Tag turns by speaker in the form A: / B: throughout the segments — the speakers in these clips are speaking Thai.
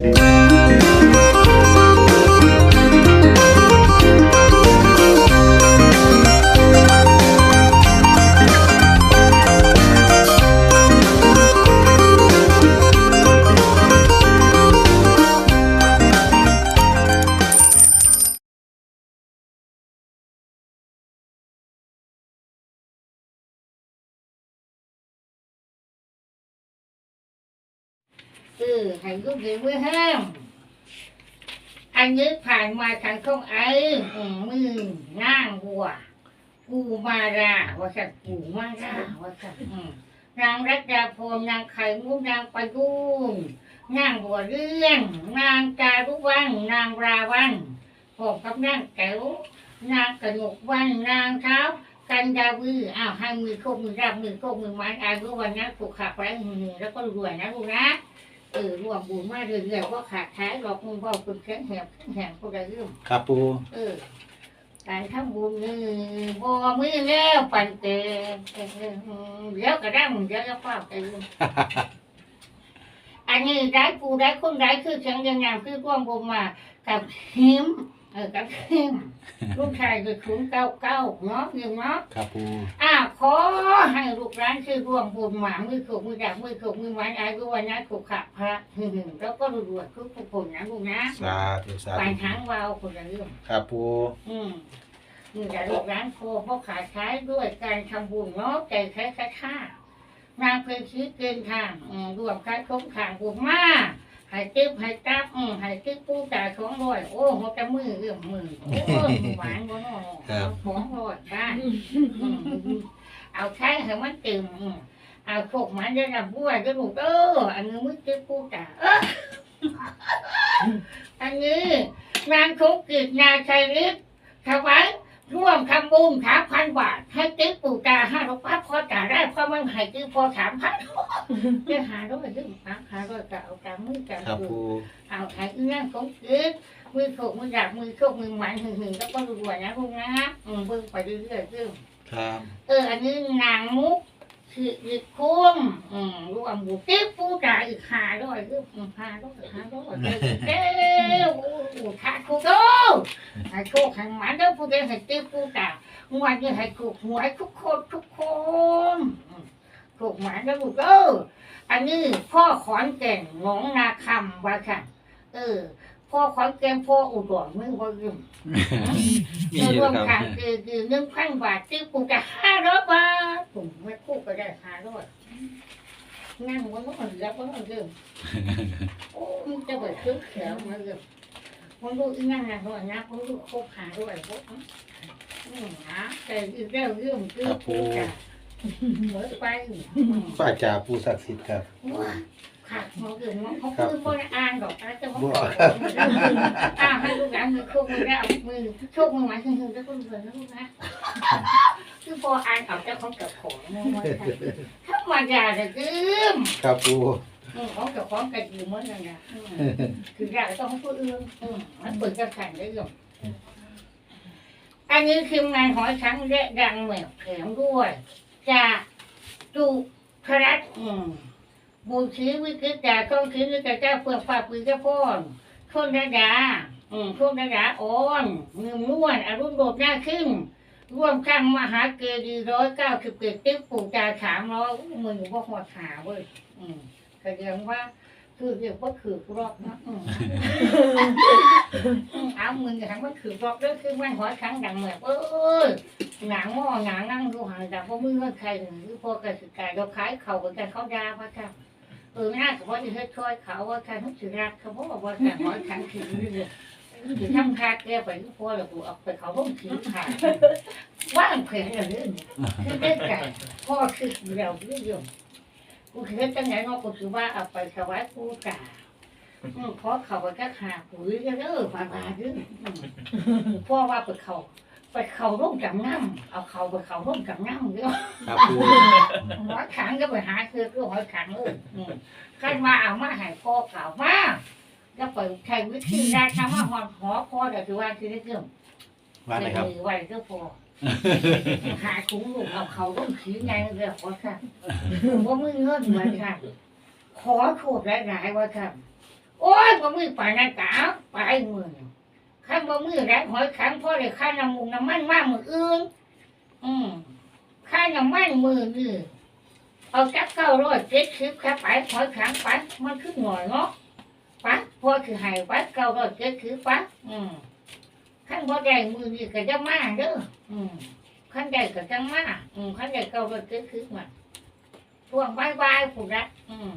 A: เออให้ลูกเรียนไว้ห้ามอันนี้ผ่านมาทางช่องไอ้มือนั่งวัวกูมาราว่าสัตว์กูมาราว่าสัตว์อืมนางรัตดาพรนางไข่มุกนางประยุนนางบัวเรื่องนางจารุวันนางราวันผมกับนางแก้วนางกระหนกวันนางเท้ากันดาวีอ้าวให้มือโคกมือรับมือโคกมือไม้อายุวันนะผูกขาดไว้แล้วก็รวยนะลูกนะ เออรวมบุญมาเรื่อยๆว่าขาดท้ายหรอกมึงบอกคุณแข็งแหบแข็งแหบก็ได้เรื่อง
B: ครับปู
A: เออการทำบุญนี่บ่มือแล้วปันเตเออเออเออเดี๋ยวก็ได้มึงเดี๋ยวก็ฟ้าไปเรื่องอันนี้ได้กูได้คนได้คือเสียงยังงามคือร่วมบุญมากับหิม เออกับหิมลูกชายคือขุนเก้าเก้าเนาะยังเนาะ
B: ครับปู
A: อ่าขอให้ลูกร้านคือร่วมบุญหมามือขกมือดักมือขกมือไม้อายุวันนะขกขับพระหึ่งๆแล้วก็รวยๆทุกทุกคนนะลูกนะ
B: สาธุสา
A: ไป
B: ธุ
A: ทางวาวคนละเรื่อง
B: ครับปู
A: อืมนี่แต่ลูกร้านโคเพราะขาดใช้ด้วยการทำบุญเนาะใจใช้ค่าค่านางเพลินชีเกินทางอืมรวมค่าคมขางบุญมาให้ติ๊บห้ตับอืมให้ติ๊บปูจ่ายสองร้อยโอ้หัวจะมือเอื้อมมือโอ้หวานบ่เนาะเอาสองร้อยได้อืมเอาใช้ให้มันตึงอืมเอาโขกมันจะดับบัวจะถูกเอออันนี้มึงจะพูดจ้ะเอออันนี้นางคงกิจนาชัยฤทธิ์ถวาย ร่วมทำบุญสามพันบาทให้ติ๊กปู่ตาห้าร้อยบาทพอจ่ายได้เพราะมันให้ติ๊กพอสามพันจะหาด้วยยึดหาหาด้วยจะเอาตามมือกัน
B: ครับปู
A: เอาไอ้เรื่องของกิจมือโขกมือดับมือโชคมือหมันหึงหึงแล้วก็รวยๆนะพวกนะอืมเบิ่งไปเรื่อยๆเรื่อย
B: ครับ
A: เอออันนี้นางมุกคืออีกคุ้มอืมรวมบุกติ๊บปูจ่าอีกหาด้วยคืออืมหาด้วยหาด้วยเด้อโอ้โหขาดคุกโตให้โชคให้หมันเด้อผู้ใดให้ติ๊บปูจ่างวดนี้ให้ถูกหวยทุกคนทุกคนอืมถูกหมันเด้อลูกเอออันนี้พ่อขอนแก่นหนองนาคำว่าค่ะ เออพ่อขอนแก่นพ่ออุดรมึงว่ายืม
B: มี
A: เออ
B: เย
A: รว
B: อะ
A: ม
B: ครับ
A: กันคือคือหนึ่งพันบาทที่กูจะห้าร้อยบาทผมไม่คู่ก็ได้ห้าร้อยนั่งวันนู้นแล้ววันนู้นเรื่องโอ้มึงจะไปซื้อเขียวมาเรื่อง มันดูอีนั่งนะด้วยนะมันดูโคบหาด้วยพวกอืมนะแต่อีกเรื่องเรื่องคือกูจะเหมือนไป
B: ฝ่าจ่าปูศักดิ์สิทธิ์ครับ
A: ว้าขาดมาเรื่องมันเขาคือบนอ่านดอกนะแต่ว่า
B: บ่
A: อ่าให้ลูกหลานมือโชคมือได้เอามือโชคมือหมายถึงถึงจะต้องเรียนนะลูกนะคือพออ่านเอาแต่ของเกับของนะว่าถ้ามาด่าจะลืม
B: ครับปู
A: อืมของเกับของกันอยู่เหมือนกันนะอืมคือด่าต้องให้ผู้อื่นอืมมันเปิดกระขันได้ยังอันนี้ทีมงานหอยช้างและดังแหววแถมด้วยจากจุทรัตน์อืมบูชีวิกฤตจากต้องชีวิตจากเจ้าเพื่อฝากปืนเจ้าพ่อนโทษนะดาอืมโทษนะดาอ่อนมือม้วนอารมณ์โดดหน้าขึ้น ร่วมข้างมหาเกดีร้อยเก้าสิบเจ็ดติ๊บปู่จาสามร้อยมือว่าหัวขาเว้ยอืม แสดงว่า คือเรียกว่าขือรอบนะอืมอืมเอามือถามว่าขือรอบเรื่องคือมันหัวครั้งดังแบบเออหนังหม้อหนังนั่งดูหางจากพ่อมือว่าใครหรือพอกระสิกายเราขายเขาเหมือนกันเขาดาว่าค่ะเออน่าจะว่าจะให้ช่วยเขาว่าค่ะทุกสิ่งรักเขาบอกว่าแต่หัวครั้งขือเรื่อยๆคือทำคาแก้ไปที่พ่อเรากูเอาไปเขาต้องขือขาดว่างแผนอย่างนี้คือได้ไก่พ่อคือเราเรื่อง กูเห็นจังไหนเนาะกูคือว่าเอาไปถวายกูกาอืมเพราะเขาไปก็ขาปุ๋ยก็เด้อมาบาดื้ออืมพ่อว่าไปเขาไปเขาร่มจังน้ำเอาเขาไปเขาร่มจังน้ำเด้อ
B: ครับปู
A: หอยขังก็ไปหาคือคือหอยขังเอออืมขั้นมาเอามาให้พ่อเก่ามาแล้วไปใช้วิธีได้ทำมาหอหอพ่อแต่ถือว่าคือได้เรื่อง
B: ว่าไหนครับ
A: ไว้ก็พอ หาถุงลูกเอาเขาต้องขีไงเรียกว่าค่ะว่ามึงเงินเหมือนกันขอโทษหลายๆว่าค่ะ โอ้ยบ่ามือป่านนั้นกะเอาไปมือข้างบ่มือแรกหอยขังพ่อเลยข้าน้ำมูกน้ำมันมากมืออื่นอืมข้าน้ำมันมือนี่เอาจักเก้าร้อยเจ็ดสิบครับไปหอยขังไปมันขึ้นหน่อยเนาะไปพ่อคือหายไปเก้าร้อยเจ็ดสิบไปอืม ข้างบ่ได้มือนี่ก็จะมาเด้ออืมข้างใดก็จะมาอืมข้างใดเก้าร้อยเจ็ดสิบมาช่วงบายบายๆผูกละอืม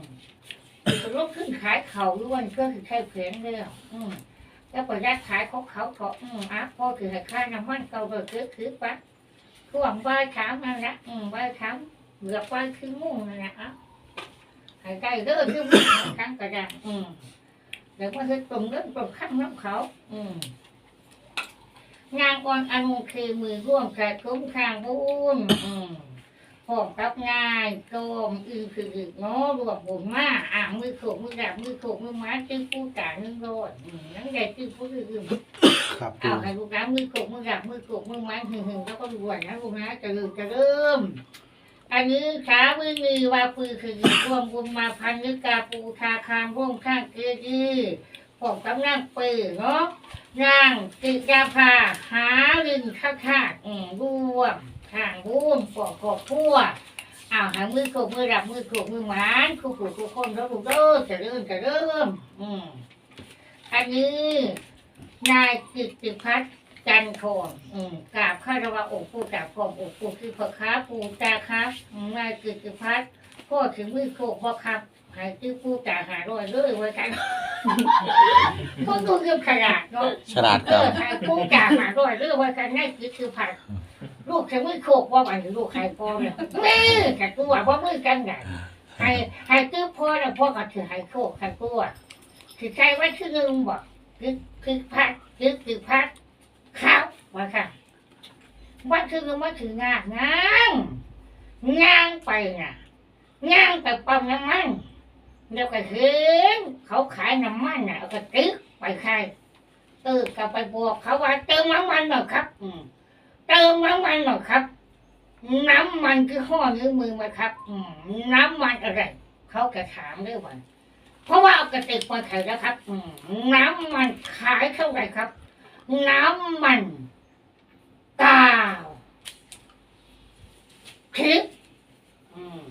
A: จะลุกขึ้นขายเขาล้วนก็คือแค่เพียงเดียวอืมแล้วก็ยัดขายของเขาเขาอืมอะพ่อคือให้ค่าน้ำมันเก่าเบิกคือคือปะช่วงบ่ายถามนั่นแหละอืมบ่ายถามเหลือบ่ายคือมุ่งนั่นแหละอะให้ได้เด้อคือมุ่งครั้งก็ได้อืมเดี๋ยวมันจะตรงเรื่องตรงข้ามน้ำเขา อืม งานก่อนอนุคือมือร่วมกับคุ้มข้างบุญอืมผมกับงายโกมอือคืออือเนาะรวมบุญมาอ่ามือโขกมือดับมือโขกมือไม้จื้อผู้จ่าหนึ่งโรดอืมนั่งใหญ่จื้อผู้อื่น
B: ครับ
A: เอาให้ลูกน้ำมือโขกมือดับมือโขกมือไม้หึ่งหึงแล้วก็รวยนะลูกนะจะลืมจะเริ่มอันนี้ขามือมือว่าปือคือร่วมบุญมาพันนึกกาปูทาคามร่วมข้างเกยือ ผมกำลังปือเนาะนางติยาภาหาลินข้าข้าอืมรวมข้างร่วมปอกกอบพัวอ้าวหามือโขกมือดับมือโขกมือหวานคู่ผู้ทุกคนแล้วลูกเด้อจะเริ่มจะเริ่มอืมอันนี้นายกิตติพัฒน์จันทร์อืมกราบข้าระวะอกผู้จากกองอกผู้คือพ่อค้าปูจาครับนายกิตติพัฒน์พ่อถึงมือโขกพ่อครับายชื่อผู้จ่าหารอยเลยไว้กันพวกดูเรื่องขนาดเนาะ
B: ฉลาด
A: เอ
B: ครับ
A: อหายผู้จ่าหารอยเลยไว้กันนายกิตติพัฒน์ลูกใช้มือโขกว่ามันลูกใครพ่อเนี่ยมือกับตัวว่ามือกันไงให้ให้ตื้อพ่อแล้วพ่อก็ถือให้โขกให้ตัวถือใจไว้ชื่อหนึ่งบอกคือคือพัดคือคือพัดข้าวว่าค่ะว่าชื่อหนึ่งว่าถืองานงานงานไปน่ะงานไปปั๊มน้ำมัน เดี๋ยวก็เห็นเขาขายน้ำมันน่ะเอาก็ตึ๊กไปใครเออก็ไปบอกเขาว่าเติมน้ำมันหน่อยครับ อืมเติมน้ำมันหน่อยครับ น้ำมันคือข้อนิ้วมือไหมครับ อืมน้ำมันอะไรเขาจะถามด้วยวันเพราะว่าเอากระติกมาขายแล้วครับ อืมน้ำมันขายเท่าไหร่ครับ น้ำมันเก้าคลิปอืม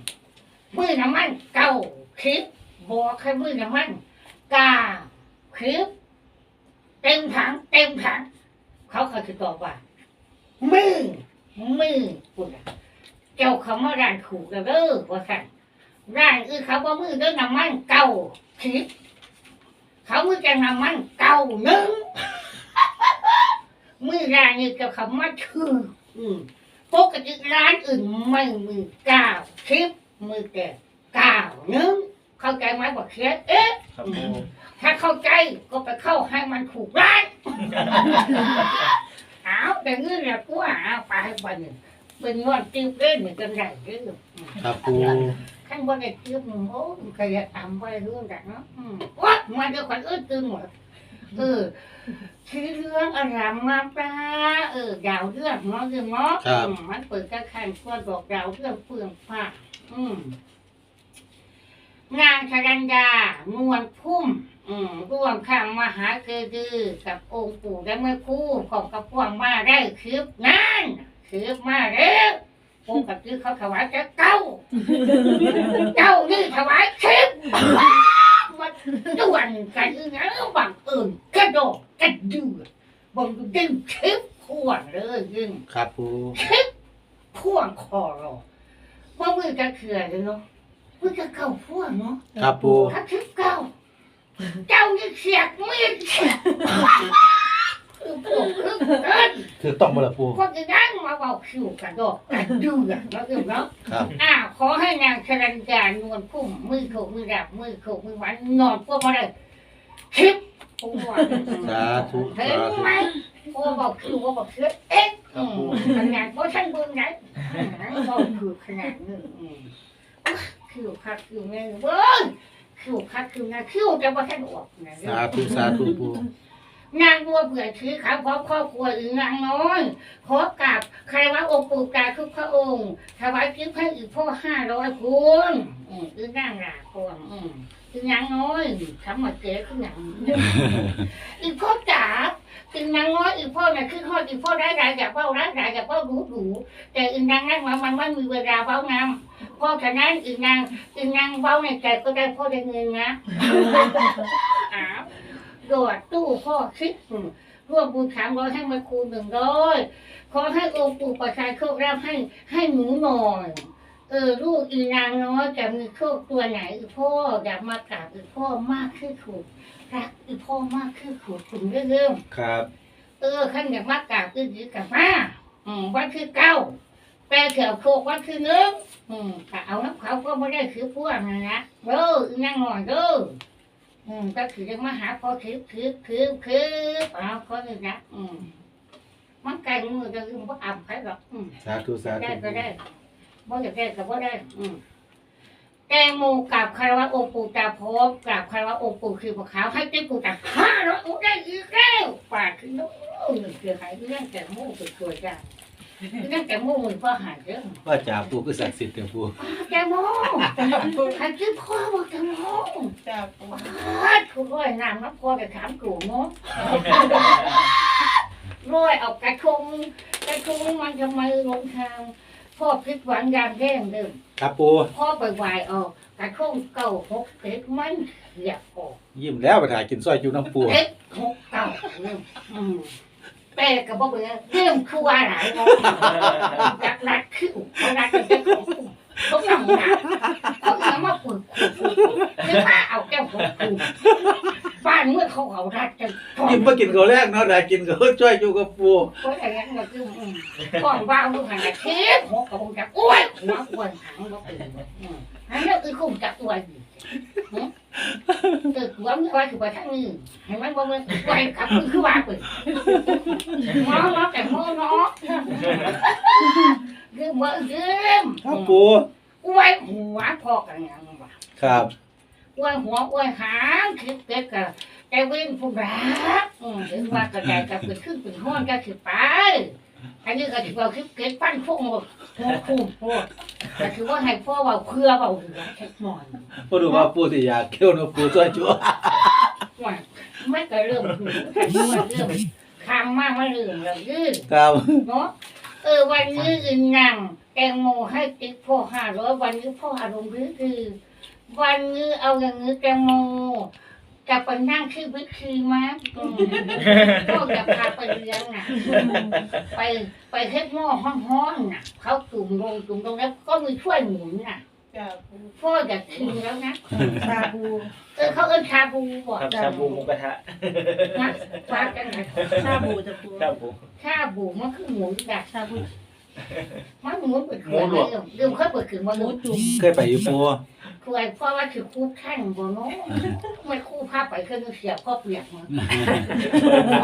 A: มือน้ำมันเก้าคลิป บอกแค่มือน้ำมันกาคลิปเต็มถังเต็มถัง เขาเขาจะตอบว่า มือมือคุณน่ะเจ้าเขามาร้านถูกแล้วเด้อว่าสั่นร้านอื่นเขาว่ามือเด้อน้ำมันเก่าคิดเขามือจะน้ำมันเก่าหนึ่งมือร้านนี้เจ้าเขามาถืออืมปกติร้านอื่นไม่มือเก้าคิดมือแต่เก้าหนึ่ง เข้าใจไหมบอกเคียเอ๊ะ
B: ครับปู
A: ถ้าเข้าใจก็ไปเข้าให้มันถูกร้านเอาแต่เงื่อนแหละกูหาไปให้บันนี่เป็นงอนติ้วเล่นเหมือนกันใหญ่เด้อ
B: ครับปู
A: ขั้นบนไอ้ติ้วมึงโอ้ยขยันทำไปเรื่องแบบเนาะอืมวัดมาเดี๋ยวคนอื่นตื่นหมดเออชื่อเรื่องอารามมาปลาเออดาวเรื่องเนาะเรื่องเนาะอืมมันเปิดกระคันควรบอกดาวเรื่องเปลืองผ้าอืม งานชรัญญานวลพุ่ม อืมร่วมข้างมหาเกดือกับองค์ปู่และแม่ครู่ของกระพวงมาได้คืบนั่นคืบมาแล้วองค์กับคือเขาถวายจะเก้าเจ้านี่ถวายคืบมันด่วนกันนะบังเอิญกระโดดกระเดือบังดึงคืบพ่วงเลยยิง
B: ครับปู
A: พ่วงคอเราว่ามือจะเขื่อนเลยเนาะ มือจะเก่าพ่วงเนาะ
B: ครับปู
A: ถ้าคิดเก้าเจ้านี่เสียกมีดเสียกคือพวกคือเกิน
B: คือต้องมาละปู
A: คนจะนั่งมาเบาคิวกระโดดกระดูกแล้วคือเนาะ
B: ครับ
A: อ้าวขอให้นางชรัญญานวลพุ่มมือโขกมือดับมือโขกมือหวานนอนพวกมาเลยคิดพวกว่า
B: สาธุ
A: เห็น
B: สาธุ
A: ไหมพวกบอกคิวพวกบอกเสือเอ๊ะ
B: ครับผม
A: ขนาดพวกท่านเบิ่งไหนบอกคือขนาดนึงอืม คิวคักคิวแม่เบิ้งคิวคัดคิวนะคิวจะว่าท่านออกนะ
B: สาธุสาธุปู
A: นางบัวเบื่อถือขาพร้อมครอบครัวอีกนางน้อยขอกราบใครว่าองค์ปู่ตาทุกพระองค์ถวายคิ้วให้อีกพ่อห้าร้อยพวงอืมอีนางหลาพวงอืมกินยังน้อยทำมาเก๋ขึ้นอย่างอีพ่อจ๋ากินยังน้อยอีพ่อเนี่ยคือพ่ออีพ่อได้รายอยากเป้าได้รายอยากเป้ารู้รู้แต่อีนางนั่งมามันไม่มีเวลาเป้างาม เพราะฉะนั้นอีนางอีนางเป้าในใจก็ได้พ่อได้เงินนะอ้าวโดดตู้พ่อคิดร่วมบุญสามร้อยให้มาคูณหนึ่งร้อยขอให้องค์ปู่ประชาโชครับให้ให้หนูหน่อยเออลูกอีนางน้อยจะมีโชคตัวไหนอีพ่ออยากมากราบอีพ่อมากขึ้นถูกรักอีพ่อมากขึ้นถูกถึงเรื่อง
B: ครับ
A: เออขั้นอยากมากราบอีดีกับมาอืมวันคือเก้า แปลเขียวโคกวันคือหนึ่งอืมแต่เอาน้ำเขาก็ไม่ได้คือพวกนะนะเด้ออีนางหน่อยเด้ออืมก็คือจะมาหาพ่อคือคือคือคือเอาเขาเลยนะอืมมันไกลมือจะยืมว่าอ่ำใครหรอกอืม
B: สาธุสาธุ
A: ได้ก็ได้บ่อยากได้ก็บ่ได้ อืมแตงโมกับคารวะองค์ปู่ตาพบกับคารวะองค์ปู่คือพวกขาวให้ติ๊กปู่ตาห้าร้อยองค์ได้อีกแล้วปาดขึ้นโน้นคือหายเรื่องแตงโมเป็นตัวจ้า เรื่องแตงโมมันพ่อหายเรื่อง
B: ว่าจ่าปูคือศักดิ์สิทธิ์เด้อปู
A: แตงโมใครชื่อพ่อบอกแตงโม
C: จ้าปู
A: ปาดคุณร้อยน้ำน้ำพ่อไปถามกูเนาะร้อยเอากระทงกระทงมันทำไมลงทางพ่อคิดหวังยามแย่งเดิม
B: ครับปู
A: พ่อไปวายออกกระทงเก่าหกเอ็ดมันเสียบออก
B: ยิ้มแล้วไปถ่ายกินซอยจูน้ำปู
A: เอ็ดหกเก่าเริ่มอืม แต่กับบ่เบื่อเริ่มคือว่าหลายโมจากรัดคิ้วเขารัดเป็นเจ้าของกลุ่มเขาทำงานเขาทำมาปุ๋ยขุดคือว่าเอาแก้วของกูบ้านเมื่อเขาเอารัดจะก่อน
B: ยิ้มมากินข้าวแรกเนาะได้กินข้าวช่วยจูกับปู
A: เพราะอย่างนั้นก็คืออืมก่อนว่างลูกหันกระเทปหัวกระพงจะอ้วยหัวอ้วนหังก็เป็นอืมอันนี้คือคงจะอ้วนอยู่หืม ตึกหัวมันอ้วนคือไปทางนี้เห็นไหมบ่มันอ้วนกับมือคือว่าไปหมอเนาะแต่หมอเนาะคือเมื่อเดิม
B: ครับปู
A: อ้วนหัวพอกันยังวะ
B: ครับ
A: อ้วนหัวอ้วนหางคิดเด็กกับแต่เว้นผู้รักอืมหรือว่ากระจายกับเป็นขึ้นเป็นห้อนก็คือไป อันนี้ก็ถือว่าคือเก็บปั้นพวกหมดหัวคู่พวกแต่ถือว่าให้พ่อเบาเครือเบาเหลือแค่หน่อย
B: ปูดูว่าปูสิอยากเคี่ยวน้ำปูช่วยจู
A: ว่าไม่ก็เริ่มถึงแต่ว่าเริ่มคางมากมาเริ่มแล้วยืด
B: ครับ
A: เนาะเออวันนี้อินนังแตงโมให้ติ๊กพ่อห้าร้อยวันนี้พ่ออารมณ์ดีคือวันนี้เอาอย่างนี้แตงโม จะไปนั่งที่วิธีมั้ยอืมพ่อจะพาไปเลี้ยงน่ะ ไปไปเฮ็ดหม้อห้องๆน่ะ เขาจุ่มลงจุ่มลงแล้วก็มีถ้วยหมุนน่ะ
C: จ้าปู
A: พ่ออยากชิมแล้วนะ
C: ชาบู
A: เออเขาเอิ้นชาบูบ่
D: ครับชาบูหมูกระทะ
A: นะฟ้ากันไหน
C: ชาบูจ้าปู
D: ชาบู
A: ชาบูมันคือหมูจ้ะ
C: ชาบู
A: มันหมูเปิดขวดเลยเดิมเขาเปิดขึ้นมา
C: หมู
A: ดู
C: จุ่ม
B: เคยไปอยู่ปู
A: ขวดเพราะว่าคือคู่แข่งบ่เนาะไม่คู่ภาพไปเครื่องเสียบก็เปียกมัน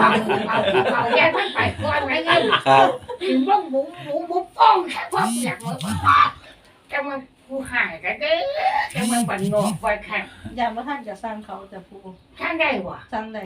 A: เอาเอาเอาแยกมันไปก่อนไว้เงิน
B: ครับ
A: ถึงว่าหมูหมูหมูป้องแค่ว่าเปียกมันจะมาผู้หายกันเด้อจะมาบันนอกไว้แข่ง
C: ยามว่าท่านจะสร้างเขาจ้าปู
A: ท่านได้วะ
C: สร้างใด